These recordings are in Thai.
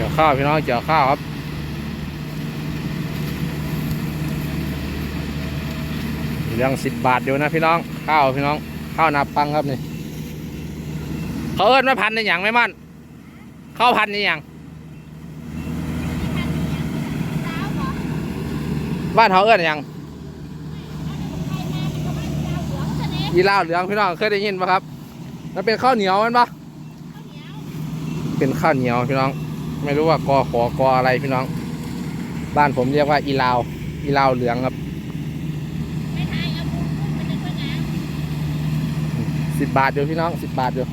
กี่ยวข้าวพี่น้องเกี่ยวข้าวครับเรื่องสิบบาทอยู่นะพี่น้อง ข้าวพี่น้อง ข้าวนาปังครับนี่เขาเอิ้นว่าพันในอย่างไม่มั่นข้าวพันในอย่างบ้านเขาเอิ้นอย่างยีลาเหลืองพี่น้องเคยได้ยินปะครับ มันเป็นข้าวเหนียวมันปะเป็นข้าวเหนียวพี่น้อง ไม่รู้ว่ากอขอกออะไรพี่น้อง บ้านผมเรียกว่าอีลาว อีลาวเหลืองครับสิบบาทอยู่พี่น้องสิบบาทอยู่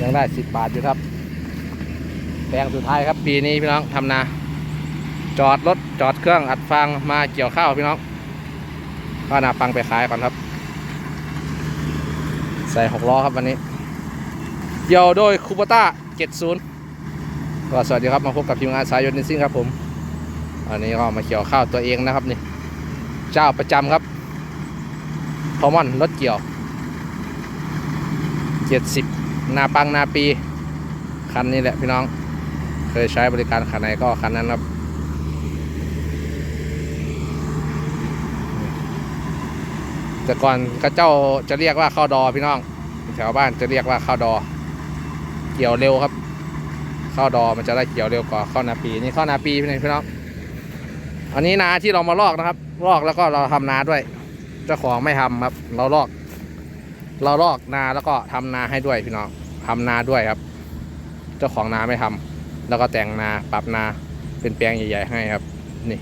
ยังได้สิบบาทอยู่ครับแปลงสุดท้ายครับ ปีนี้พี่น้องทำนา จอดรถจอดเครื่องอัดฟางมาเกี่ยวข้าวพี่น้องก็นาฟังไปขายก่อนครับ ใส่หกล้อครับวันนี้ เกี่ยวโดยคูปต้า70 ก็สวัสดีครับมาพบกับทีมงานสายยนต์นิซิ่งครับผม อันนี้ก็มาเกี่ยวข้าวตัวเองนะครับนี่ เจ้าประจำครับพอมอนรถเกี่ยว 70 นาปังนาปี คันนี้แหละพี่น้อง เคยใช้บริการคันไหนก็คันนั้นครับแต่ก่อนเข้าเจ้าจะเรียกว่าข้าวดอพี่น้องแถวบ้านจะเรียกว่าข้าวดอ เกี่ยวเร็วครับ ข้าวดอมันจะได้เกี่ยวเร็วกว่าข้าวนาปีนี่ข้าวนาปีพี่พี่น้องอันนี้นาที่เรามาลอกนะครับ ลอกแล้วก็เราทำนาด้วย เจ้าของไม่ทำครับ เราลอก เราลอกนาแล้วก็ทำนาให้ด้วยพี่น้องทำนาด้วยครับ เจ้าของนาไม่ทำแล้วก็แต่งนาปรับนาเป็นแปลงใหญ่ๆให้ครับนี่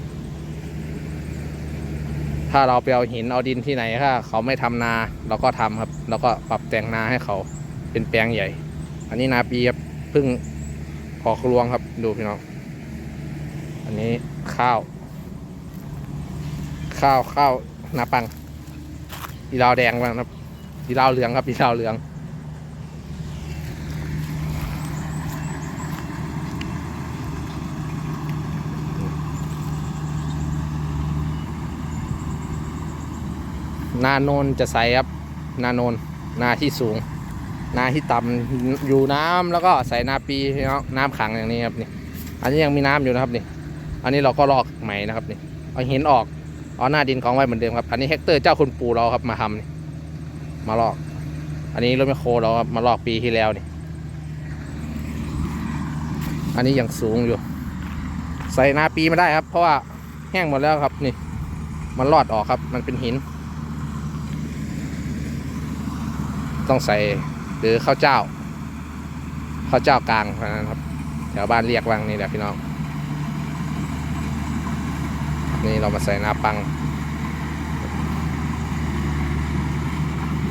ถ้าเราไปเอาหินเอาดินที่ไหนถ้าเขาไม่ทำนา เราก็ทำครับ แล้วก็ปรับแต่งนาให้เขาเป็นแปลงใหญ่ อันนี้นาปีครับเพิ่งออกรวงครับดูพี่น้อง อันนี้ข้าว ข้าวข้าวนาปังอีลาวแดงบ้างครับอีลาวเหลืองครับอีลาวเหลือง นาโนนจะใสครับ นาโนนนาที่สูง นาที่ต่ำอยู่น้ำแล้วก็ใส่นาปีพี่น้องน้ำขังอย่างนี้ครับนี่อันนี้ยังมีน้ำอยู่นะครับนี่ อันนี้เราก็ลอกใหม่นะครับนี่เอาหินออกเอาหน้าดินของไว้เหมือนเดิมครับ อันนี้เฮกเตอร์เจ้าคุณปู่เราครับมาทำนี่มาลอก อันนี้รถแมคโครเราครับมาลอกปีที่แล้วนี่ อันนี้ยังสูงอยู่ ใส่นาปีไม่ได้ครับ เพราะว่าแห้งหมดแล้วครับนี่ มันรอดออกครับ มันเป็นหิน ต้องใส่ หรือข้าวเจ้าข้าวเจ้ากลางเท่านั้นครับแถวบ้านเรียกวังนี่แหละพี่น้อง นี่เรามาใส่นาปัง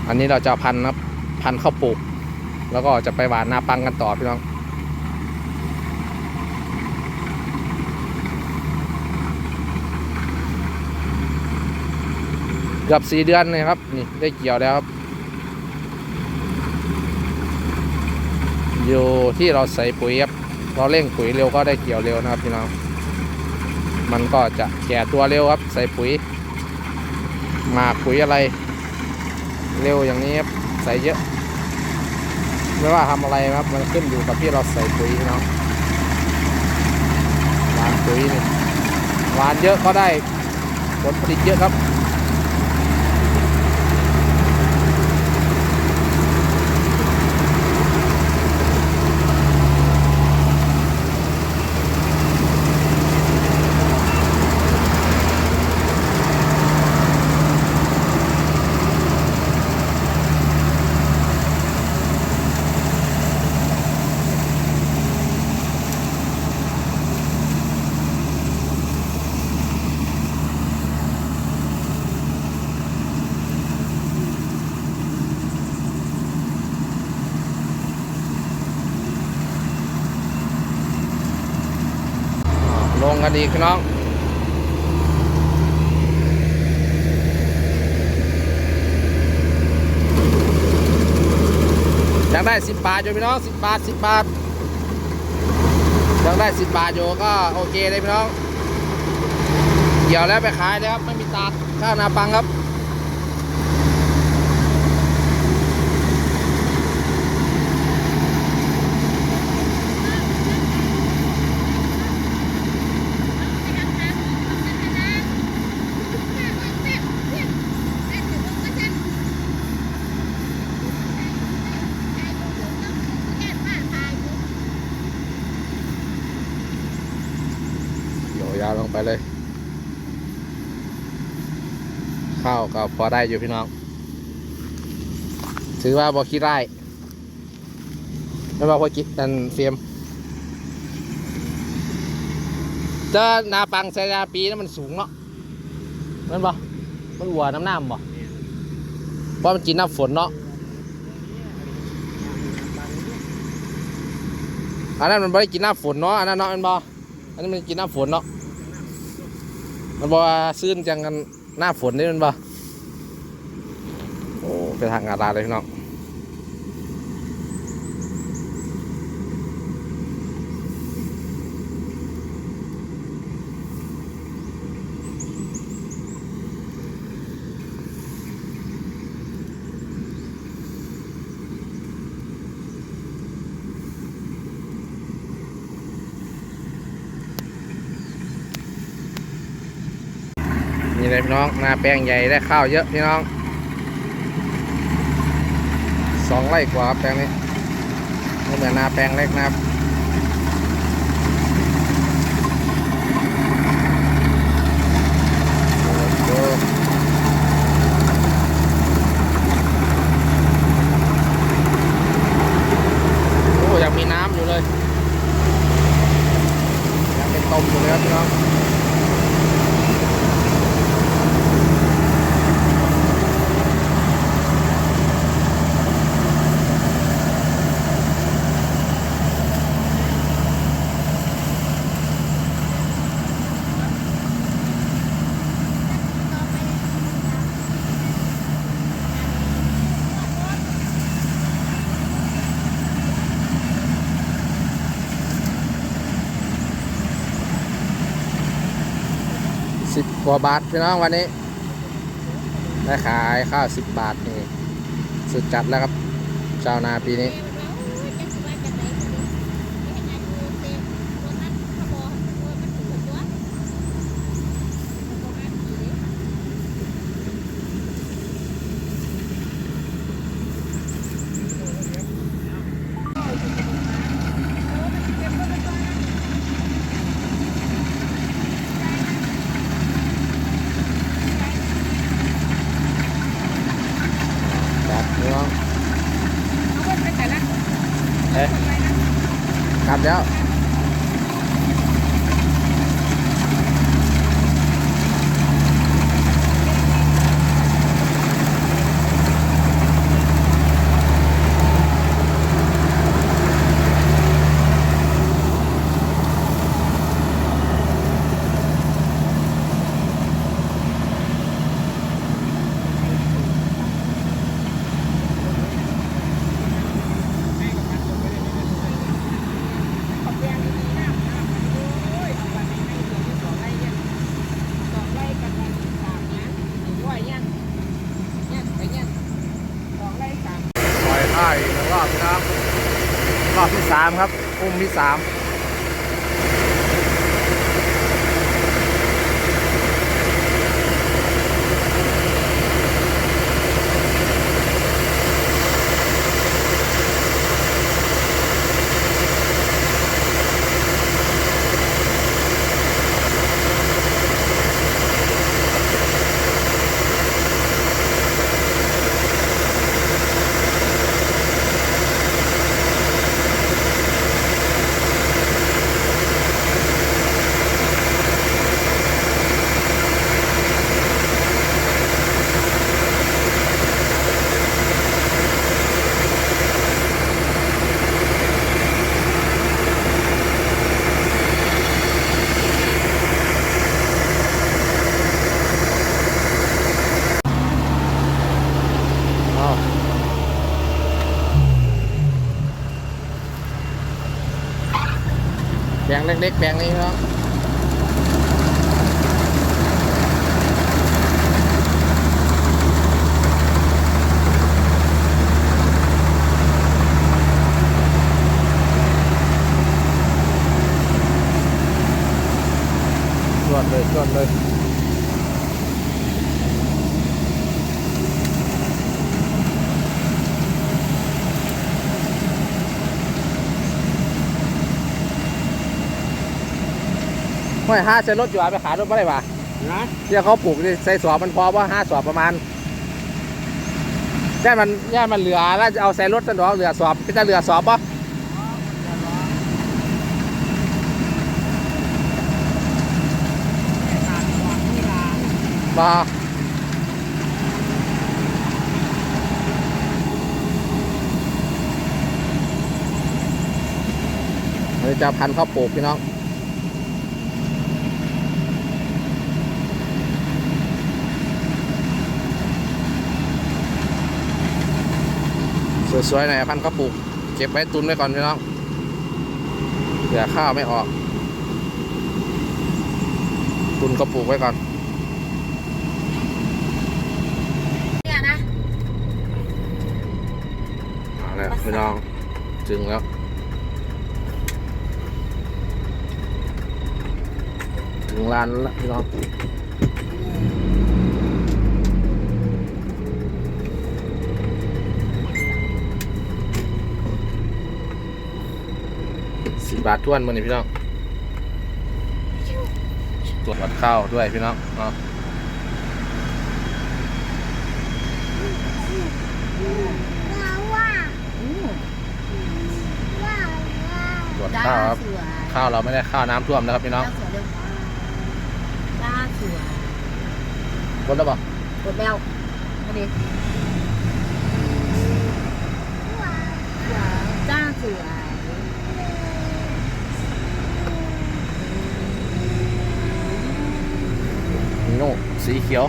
อันนี้เราจะพันนะพันข้าวปลูก แล้วก็จะไปหวานนาปังกันต่อพี่น้องเกือบสี่เดือนเลยครับ นี่ได้เกี่ยวแล้วครับ อยู่ที่เราใส่ปุ๋ยครับเราเร่งปุ๋ยเร็วก็ได้เกี่ยวเร็วนะครับพี่น้องมันก็จะแก่ตัวเร็วครับ ใส่ปุ๋ยหมากปุ๋ยอะไร เร็วอย่างนี้ครับใส่เยอะ ไม่ว่าทำอะไรครับ มันขึ้นอยู่กับที่เราใส่ปุ๋ยเน้องหวานปุ๋ยนี่หวานเยอะก็ได้ผลผลิตเยอะครับ ลง กันดีน้องอยากได้สิบบาทอยู่พี่น้องสิบบาทสิบบาทอยากได้สิบบาทอยู่ก็โอเคเลยพี่น้อง เกี่ยวแล้วไปขายเลยครับ ไม่มีตากข้าวนาปังครับ ยาวลงไปเลย ข้าวก็พอได้อยู่พี่น้อง ถือว่าบอคิดได้ไม่ว่าพอคิดนันเฟียมเจ้านาปังไซยาปีนั้นมันสูงเนาะนั่นบ่มันหัวน้ำน้ำบ่เพราะมันกินน้ำฝนเนาะอันนั้นมันไม่ได้กินน้ำฝนเนาะอันนั้นเนาะมันบ่อันนี้มันกินน้ำฝนเนาะ มันบอกว่าซื่นจังกันหน้าฝนนี่มันบ่โอ้ไปทางอานลาเลยพี่น้อง นี่เลยพี่น้องนาแปลงใหญ่ได้ข้าวเยอะพี่น้องสองไร่กว่าแปลงนี้ไม่เหมือนนาแปลงเล็กนะครับโอ้โหโอ้ยังมีน้ำอยู่เลยยังเป็นต้มอยู่เลยครับพี่น้อง สิบก ว่าบาทพี่น้องวันนี้ ได้ขายข้าวสิบบาทนี่ สุดจัดแล้วครับ ชาวนาปีนี้ กลับแล้ว ปล่อยท่าอีกหนึ่งรอบนะครับ รอบที่สาม ครับ อุ้มที่สาม แบงเล็กๆแบงนี้เนาะจวดเลยจวดเลย ห้อยห้าใส่รถอยู่อะไปขายรถไม่ได้ป่ะนะที่เขาปลูกนี่ใส่สอบมันพอว่าห้าสอบประมาณย่านมันย่านมันเหลือแล้วจะเอาใส่รถสนองเหลือสอบก็จะเหลือสอบปะมาเราจะพันธุ์ข้าวปลูกพี่น้อง สวยๆหน่อยพันธุ์ข้าวปลูก เก็บไว้ตุนไว้ก่อนพี่น้องเผื่อข้าวไม่ออก ตุนข้าวปลูกไว้ก่อนเนี่ยนะเอาแล้วพี่น้องถึงแล้วถึงลานแล้วพี่น้อง สิบบาทท้วนมันนี่พี่น้องตรวจวัดข้าวด้วยพี่น้องเนาะว้าวว้าตรวจจ้าข้าวครับสวยข้าวเราไม่ได้ข้าวน้ำท่วมนะครับพี่น้องจ้าสวยเร็วจ้าสวยคนแล้วเปล่ากดแล้วมาดิว้าวจ้าสวย มี โน่สีเขียว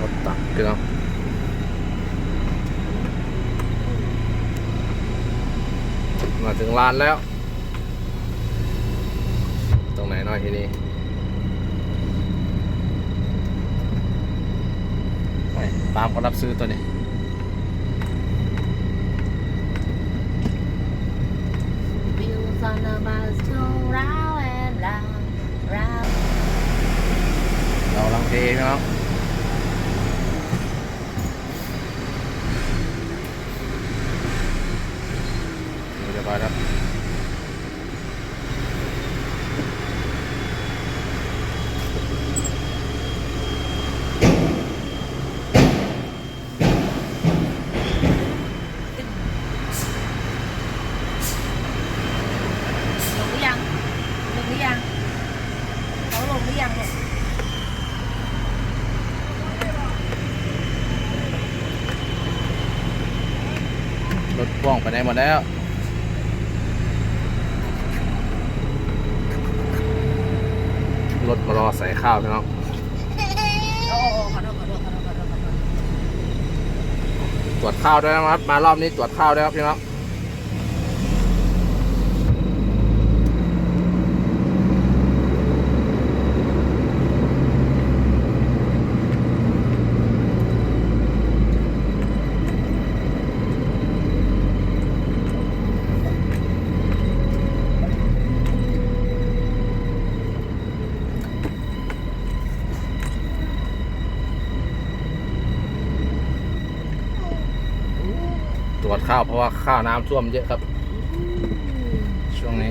รถตักพี่น้องมาถึงลานแล้ว ตรงไหนหน่อยทีนี้ไปตามเขารับซื้อตัวนี้วิวซอนบาสโนราวแอนราวราว เคน้องเดี๋ยวไปครับ ลงหรือยังลงหรือยังเขาลงหรือยังเนี่ย รถพ่วงไปไหนหมดแล้วรถมารอใส่ข้าวพี่น้องโอ้ขอโทษขอโทษขอโทษขอโทษขอโทษตรวจข้าวด้วยนะครับ มารอบนี้ตรวจข้าวด้วยครับพี่น้อง ข้าวเพราะว่าข้าวน้ำท่วมเยอะครับ ช่วงนี้